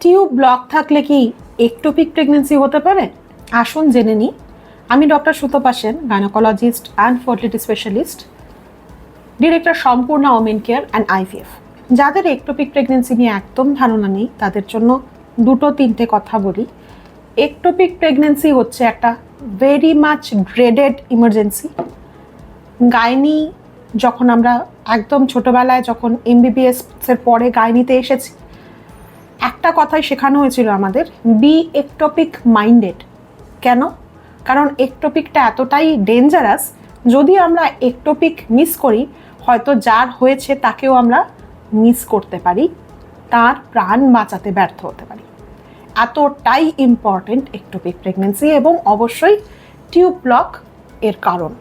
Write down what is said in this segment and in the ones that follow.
Tube block থাকলে কি ectopic pregnancy হতে পারে? আসুন জেনে নিই। আমি doctor Sutapa Sen gynaecologist and fertility specialist director Sampurna women care and IVF যাদের একটোপিক প্রেগনেন্সি নিয়ে একদম ধারণা নেই, তাদের জন্য দুটো তিনটে কথা বলি। একটোপিক প্রেগনেন্সি হচ্ছে একটা very much graded emergency gynae যখন আমরা একদম ছোটোবেলায় যখন এমবিবিএস এর পরে গাইনিতে এসেছি একটা কথাই শেখানো হয়েছিল আমাদের বি একটপিক মাইন্ডেড কেন? কারণ একটপিকটা এতটাই ডেঞ্জারাস যদি আমরা একটপিক মিস করি, হয়তো যার হয়েছে তাকেও আমরা মিস করতে পারি, তার প্রাণ বাঁচাতে ব্যর্থ হতে পারি। এতটাই ইম্পর্টেন্ট একটপিক প্রেগনেন্সি এবং অবশ্যই টিউব ব্লক এর কারণ।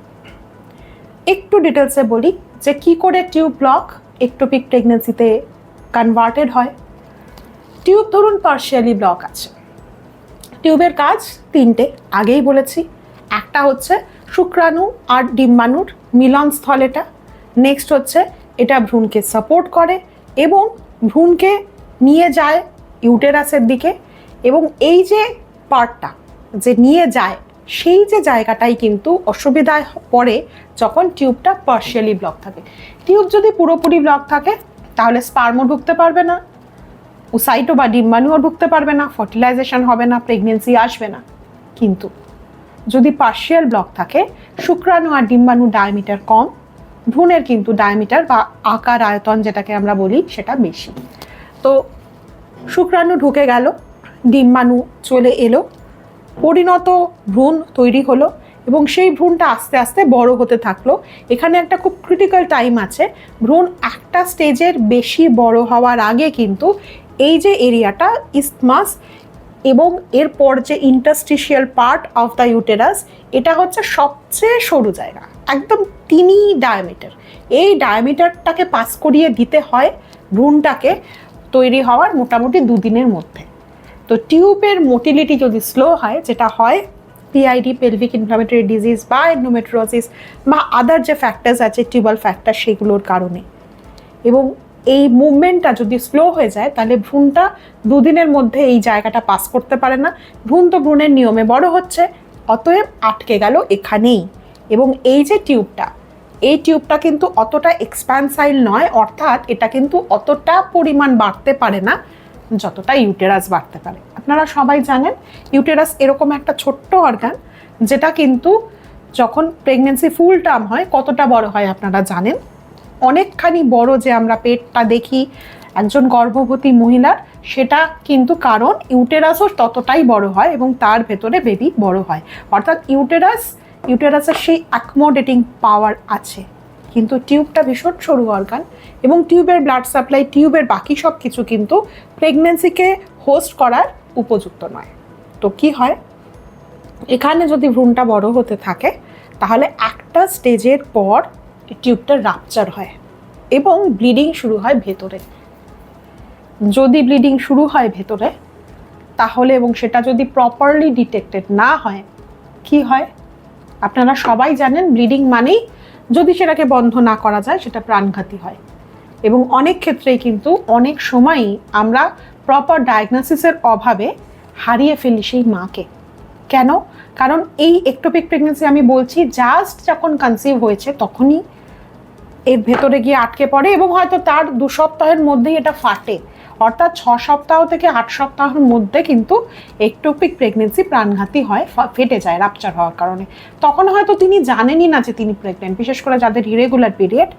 একটু ডিটেলসে বলি যে কি করে টিউব ব্লক একটোপিক প্রেগনেন্সিতে কনভার্টেড হয়। টিউব, ধরুন পার্শিয়ালি ব্লক আছে। টিউবের কাজ তিনটে, আগেই বলেছি। একটা হচ্ছে শুক্রাণু আর ডিম্বাণুর মিলনস্থল এটা। নেক্সট হচ্ছে এটা ভ্রূণকে সাপোর্ট করে এবং ভ্রূণকে নিয়ে যায় ইউটেরাসের দিকে এবং এই যে পার্টটা যে নিয়ে যায়, সেই যে জায়গাটাই কিন্তু অসুবিধায় পড়ে যখন টিউবটা পার্শিয়ালি ব্লক থাকে। টিউব যদি পুরোপুরি ব্লক থাকে, তাহলে স্পার্মও ঢুকতে পারবে না। উসাইটো বা ডিম্বাণুও ঢুকতে পারবে না ফার্টিলাইজেশন হবে না প্রেগনেন্সি আসবে না। কিন্তু যদি পার্শিয়াল ব্লক থাকে, শুক্রাণু আর ডিম্বাণু ডায়ামিটার কম, ভ্রূণের কিন্তু ডায়ামিটার বা আকার আয়তন যেটাকে আমরা বলি, সেটা বেশি। তো শুক্রাণু ঢুকে গেল ডিম্বাণু চলে এলো, পরিণত ভ্রূণ তৈরি হলো এবং সেই ভ্রূণটা আস্তে আস্তে বড় হতে থাকল। এখানে একটা খুব ক্রিটিক্যাল টাইম আছে, ভ্রূণ একটা স্টেজের বেশি বড় হওয়ার আগে কিন্তু এই যে এরিয়াটা ইস্তমাস এবং এরপর যে interstitial part of the uterus এটা হচ্ছে সবচেয়ে সরু জায়গা, একদম তিনি ডায়ামিটার এই ডায়ামিটারটাকে পাস করিয়ে দিতে হয় ভ্রূণটাকে তৈরি হওয়ার মোটামুটি দুদিনের মধ্যে। তো টিউবের মোটিলিটি যদি স্লো হয়, যেটা হয় পিআইডি পেলভিক ইনফ্লামেটরি ডিজিজ বা এন্ডোমেট্রোসিস বা আদার যে ফ্যাক্টার্স আছে টিউবাল ফ্যাক্টর সেগুলোর কারণে। এবং এই মুভমেন্টটা যদি স্লো হয়ে যায়, তাহলে ভ্রূণটা দুদিনের মধ্যে এই জায়গাটা পাস করতে পারে না। ভ্রূণ তো ভ্রূণের নিয়মে বড় হচ্ছে, অতএব আটকে গেল এখানেই। এবং এই যে টিউবটা এই টিউবটা কিন্তু অতটা এক্সপ্যান্সাইল নয়, অর্থাৎ এটা কিন্তু অতটা পরিমাণ বাড়তে পারে না, যতটা ইউটেরাস বাড়তে পারে। আপনারা সবাই জানেন ইউটেরাস এরকম একটা ছোট্ট অর্গান যেটা কিন্তু যখন প্রেগনেন্সি ফুল টার্ম হয়, কতটা বড় হয় আপনারা জানেন? অনেকখানি বড় যে আমরা পেটটা দেখি একজন গর্ভবতী মহিলার, সেটা কিন্তু কারণ ইউটেরাসও ততটাই বড় হয় এবং তার ভেতরে বেবি বড় হয়। অর্থাৎ ইউটেরাস, ইউটেরাসের সেই অ্যাকমোডেটিং পাওয়ার আছে। কিন্তু টিউবটা ভীষণ সরু অর্গান এবং টিউবের ব্লাড সাপ্লাই টিউবের বাকি সব কিছু কিন্তু প্রেগনেন্সিকে হোস্ট করার উপযুক্ত নয়। তো কি হয়? এখানে যদি ভ্রূণটা বড় হতে থাকে, তাহলে একটা স্টেজের পর টিউবটা রাপচার হয় এবং ব্লিডিং শুরু হয় ভেতরে। যদি ব্লিডিং শুরু হয় ভেতরে, তাহলে এবং সেটা যদি প্রপারলি ডিটেক্টেড না হয়, কি হয়? আপনারা সবাই জানেন ব্লিডিং মানেই যদি সেটাকে বন্ধ না করা যায়, সেটা প্রাণঘাতী হয়। এবং অনেক ক্ষেত্রেই কিন্তু অনেক সময়ই আমরা প্রপার ডায়াগনোসিসের অভাবে হারিয়ে ফেলি সেই মাকে। কেন? কারণ এই একটোপিক প্রেগনেন্সি আমি বলছি জাস্ট যখন কনসিভ হয়েছে, তখনই এর ভেতরে গিয়ে আটকে পড়ে এবং হয়তো তার দু সপ্তাহের মধ্যেই এটা ফাটে। অর্থাৎ ছ সপ্তাহ থেকে আট সপ্তাহের মধ্যে কিন্তু একটোপিক প্রেগনেন্সি প্রাণঘাতী হয় ফেটে যায় রাপচার হওয়ার কারণে। তখন হয়তো তিনি জানেনই না যে তিনি প্রেগনেন্ট বিশেষ করে যাদের ইরেগুলার পিরিয়ড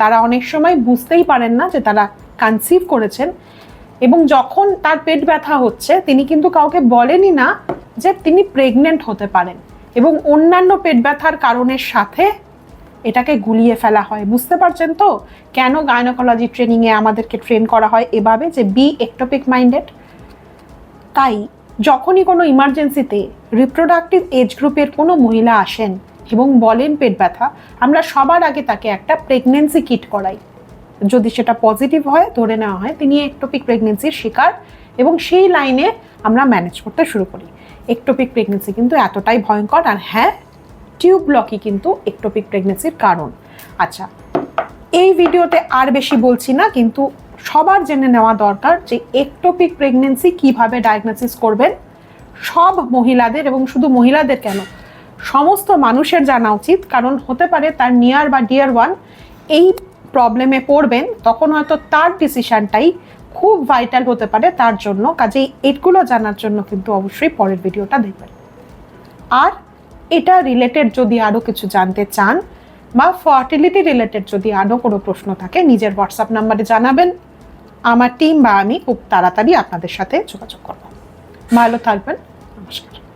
তারা অনেক সময় বুঝতেই পারেন না যে তারা কনসিভ করেছেন এবং যখন তার পেট ব্যথা হচ্ছে, তিনি কিন্তু কাউকে বলেনই না যে তিনি প্রেগনেন্ট হতে পারেন। এবং অন্যান্য পেট ব্যথার কারণের সাথে এটাকে গুলিয়ে ফেলা হয়। বুঝতে পারছেন তো? কেন গাইনোকোলজি ট্রেনিংয়ে আমাদেরকে ট্রেন করা হয় এভাবে যে বি একটোপিক মাইন্ডেড তাই যখনই কোনো ইমার্জেন্সিতে রিপ্রোডাক্টিভ এজ গ্রুপের কোনো মহিলা আসেন এবং বলেন পেট ব্যথা, আমরা সবার আগে তাকে একটা প্রেগনেন্সি কিট করাই। যদি সেটা পজিটিভ হয়, ধরে নেওয়া হয়, তিনি একটোপিক প্রেগনেন্সির শিকার এবং সেই লাইনে আমরা ম্যানেজ করতে শুরু করি। একটোপিক প্রেগনেন্সি কিন্তু এতটাই ভয়ঙ্কর আর হ্যাঁ টিউব ব্লকই কিন্তু একটোপিক প্রেগনেন্সির কারণ। আচ্ছা এই ভিডিওতে আর বেশি বলছি না, কিন্তু সবার জেনে নেওয়া দরকার যে একটোপিক প্রেগনেন্সি কীভাবে ডায়াগনোসিস করবেন। সব মহিলাদের এবং শুধু মহিলাদের কেন, সমস্ত মানুষের জানা উচিত, কারণ হতে পারে তার নিয়ার বা ডিয়ার ওয়ান এই প্রবলেমে পড়বেন, তখন হয়তো তার ডিসিশানটাই খুব ভাইটাল হতে পারে তার জন্য। কাজেই এগুলো জানার জন্য কিন্তু অবশ্যই পরের ভিডিওটা দেখবেন। আর এটা রিলেটেড যদি আরও কিছু জানতে চান বা ফার্টিলিটি রিলেটেড যদি আরও কোনো প্রশ্ন থাকে, নিজের হোয়াটসঅ্যাপ নাম্বারে জানাবেন। আমার টিম বা আমি খুব তাড়াতাড়ি আপনাদের সাথে যোগাযোগ করব। ভালো থাকবেন। নমস্কার।